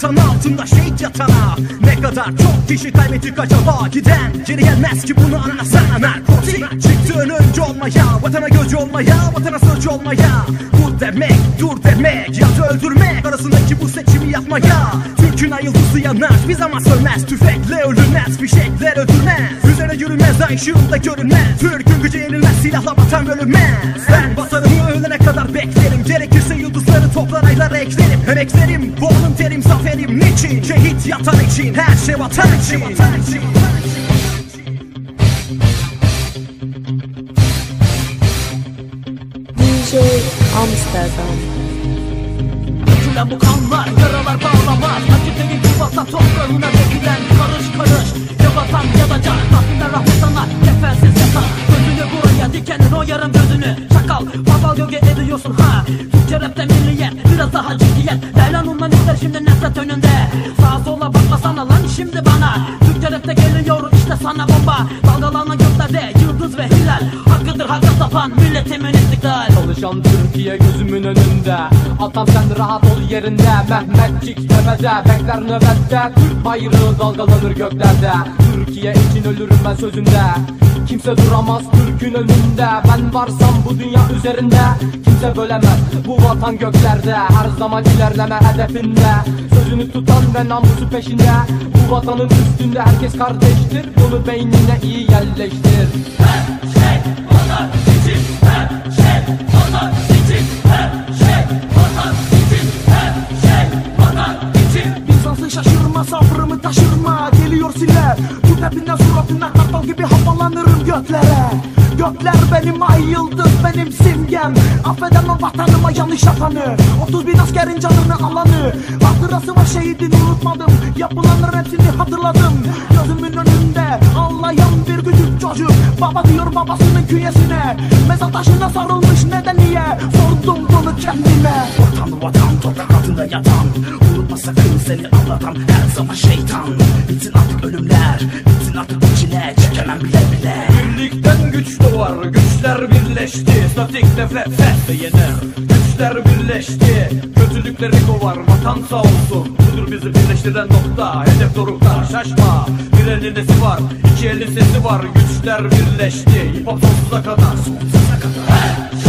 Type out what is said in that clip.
Çantanın altında şehit yatana. Ne kadar çok kişi kaybettik acaba? Giden geri gelmez ki bunu anlasana Narkotik çıktığın önce olmaya Vatana gözcü olmaya Vatana sözcü olmaya. Dur demek dur demek Ya da öldürmek arasındaki bu seçimi yapmaya. Türk'ün ay yıldızı yanar bir zaman sönmez. Tüfekle ölünmez fişekler öldürmez. Üzerine yürünmez ay ışığında görünmez. Türk'ün gücü yenilmez silahla vatan bölünmez. Ben vatanımı ölene kadar beklerim Gerekirse yıldızları toplar aylar eklerim. Emeklerim bu alın terim zaferim. Niçin? Şehit yatan için. Her şey vatan için, vatan için. DJ Amsterdam. Dökülen bu kanlar yaralar bağlamaz. Bu vatan toprağına dökülen karış karış. Ya vatan ya da can Tahminler rahmetana kefensiz gölge ediyorsun ha? Türkçe rapte milliyet biraz daha ciddiyet. Leylan ondan ister şimdi nefret önünde. Sağa sola bakmasana lan şimdi bana. Türkçe rapte geliyor işte sana bomba. Dalgalanan göklerde yıldız ve hilal. Hakkıdır hakka tapan milletimin istiklal. Çalışan Türkiye gözümün önünde. Atam sen rahat ol yerinde. Mehmetçik tepede Bekler nöbette. Türk bayrağı dalgalanır göklerde. Türkiye için ölürüm ben sözünde Kimse duramaz Türk'ün önünde. Ben varsam bu dünya üzerinde Kimse bölemez. Bu vatan göklerde Her zaman ilerleme hedefinde. Sözünü tutan ve namusu peşinde. Bu vatanın üstünde herkes kardeştir. Bunu beynine iyi yerleştir. Bizans'ın şaşırma sabrımı taşırma. Geliyor siller Tut hepinden suratına kartal gibi havalanırım göklere. Gökler benim ay yıldız benim simgem. Affedemem vatanıma yanlış yapanı. 30 bin askerin canını alanı. Hatırası var şehidini unutmadım. Yapılanların hepsini hatırladım. Gözümün önünde ağlayan bir küçük çocuk Baba diyor babasının künyesine. Mezar taşına sarılmış neden niye? Sordum bunu kendime. Vatan vatan toprak altında yatan. Unutma sakın seni aldatan her zaman şeytan. Bitsin artık ölümler Bitsin artık bu çile Çekemem bile bile. Birlikten güç doğar, güçler birleşti. Statik nefret ve yener Güçler birleşti, kötülükleri kovar Vatan sağ olsun, budur bizi birleştiren nokta Hedef dorukta, şaşma. Bir elin nesi var, iki elin sesi var Güçler birleşti, hip hop sonsuza kadar Sonsuza kadar